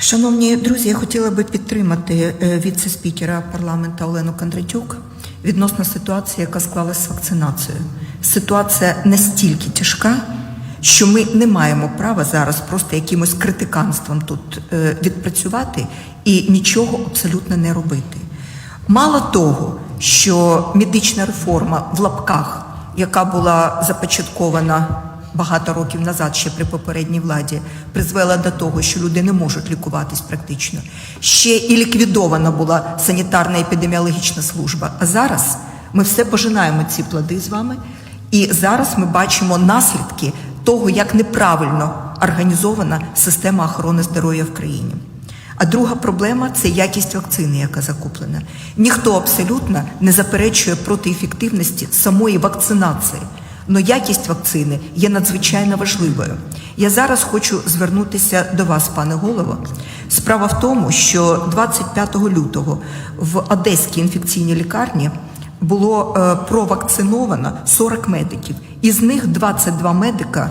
Шановні друзі, я хотіла би підтримати е, віце-спікера парламенту Олену Кондратюк відносно ситуації, яка склалася з вакцинацією. Ситуація настільки тяжка, що ми не маємо права зараз просто якимось критиканством тут е, відпрацювати і нічого абсолютно не робити. Мало того, що медична реформа в лапках, яка була започаткована багато років назад, ще при попередній владі, призвела до того, що люди не можуть лікуватись практично. Ще і ліквідована була санітарна епідеміологічна служба. А зараз ми все пожинаємо ці плоди з вами, і зараз ми бачимо наслідки того, як неправильно організована система охорони здоров'я в країні. А друга проблема це якість вакцини, яка закуплена. Ніхто абсолютно не заперечує проти ефективності самої вакцинації. Но якість вакцини є надзвичайно важливою. Я зараз хочу звернутися до вас, пане голово. Справа в тому, що 25 лютого в Одеській інфекційній лікарні було е, провакциновано 40 медиків. Із них 22 медика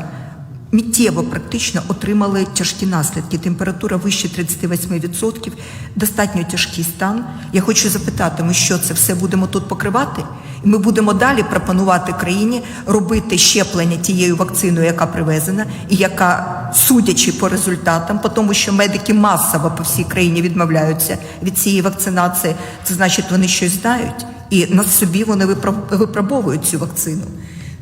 миттєво практично отримали тяжкі наслідки. Температура вище 38%, достатньо тяжкий стан. Я хочу запитати, ми що це все будемо тут покривати? Ми будемо далі пропонувати країні робити щеплення тією вакциною, яка привезена, і яка, судячи по результатам, по тому, що медики масово по всій країні відмовляються від цієї вакцинації, це значить, вони щось знають, і на собі вони випробовують цю вакцину.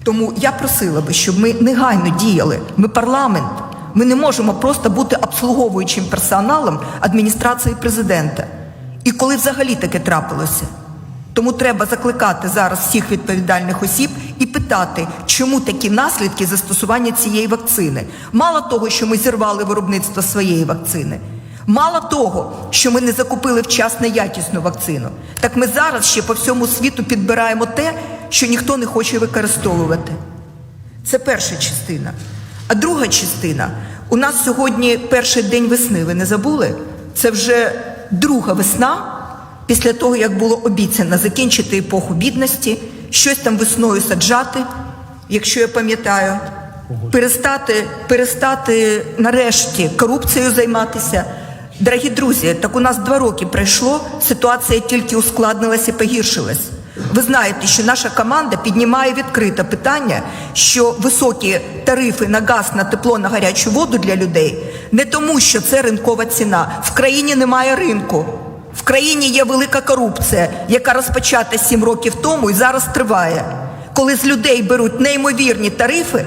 Тому я просила би, щоб ми негайно діяли. Ми парламент. Ми не можемо просто бути обслуговуючим персоналом адміністрації президента. І коли взагалі таке трапилося. Тому треба закликати зараз всіх відповідальних осіб і питати, чому такі наслідки застосування цієї вакцини. Мало того, що ми зірвали виробництво своєї вакцини. Мало того, що ми не закупили вчасно якісну вакцину, так ми зараз ще по всьому світу підбираємо те, що ніхто не хоче використовувати. Це перша частина. А друга частина у нас сьогодні перший день весни. Ви не забули? Це вже друга весна після того, як було обіцяно закінчити епоху бідності, щось там весною саджати, якщо я пам'ятаю, перестати, перестати нарешті корупцією займатися. Дорогі друзі, так у нас два роки пройшло, ситуація тільки ускладнилась і погіршилась. Ви знаєте, що наша команда піднімає відкрите питання, що високі тарифи на газ, на тепло, на гарячу воду для людей не тому, що це ринкова ціна. В країні немає ринку. В країні є велика корупція, яка розпочата сім років тому і зараз триває. Коли з людей беруть неймовірні тарифи,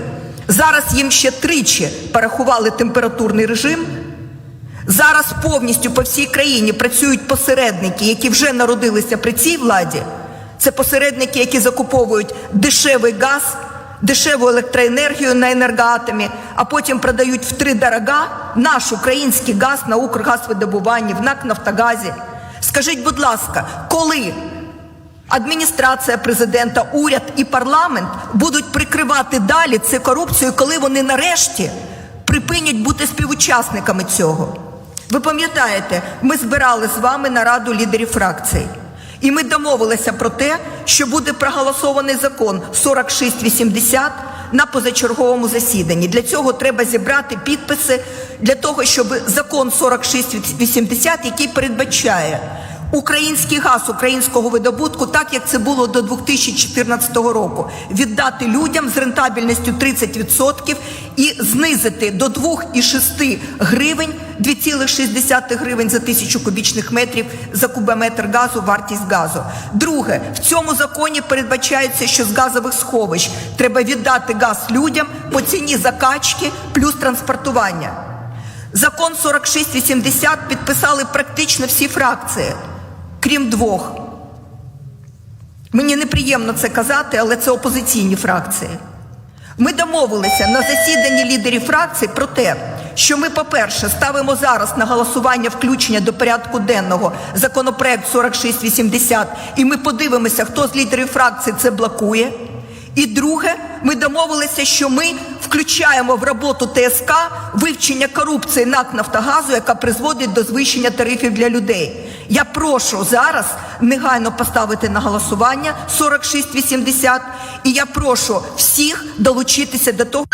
зараз їм ще тричі порахували температурний режим. Зараз повністю по всій країні працюють посередники, які вже народилися при цій владі. Це посередники, які закуповують дешевий газ, дешеву електроенергію на енергоатомі, а потім продають втридорога наш український газ на Укргазвидобуванні, в НАК Нафтогазі. Скажіть, будь ласка, коли адміністрація президента, уряд і парламент будуть прикривати далі цю корупцію, коли вони нарешті припинять бути співучасниками цього? Ви пам'ятаєте, ми збирали з вами нараду лідерів фракцій. І ми домовилися про те, що буде проголосований закон 4680 на позачерговому засіданні. Для цього треба зібрати підписи для того, щоб закон 4680, який передбачає український газ українського видобутку, так як це було до 2014 року, віддати людям з рентабельністю 30% і знизити до 2,6 гривень 2,6 гривень за тисячу кубічних метрів за кубометр газу, вартість газу. Друге, в цьому законі передбачається, що з газових сховищ треба віддати газ людям по ціні закачки плюс транспортування. Закон 4680 підписали практично всі фракції, крім двох. Мені неприємно це казати, але це опозиційні фракції. Ми домовилися на засіданні лідерів фракцій про те, що ми, по-перше, ставимо зараз на голосування включення до порядку денного законопроект 4680, і ми подивимося, хто з лідерів фракцій це блокує. І друге, ми домовилися, що ми включаємо в роботу ТСК вивчення корупції НАК Нафтогазу, яка призводить до звищення тарифів для людей. Я прошу зараз негайно поставити на голосування 4680, і я прошу всіх долучитися до того.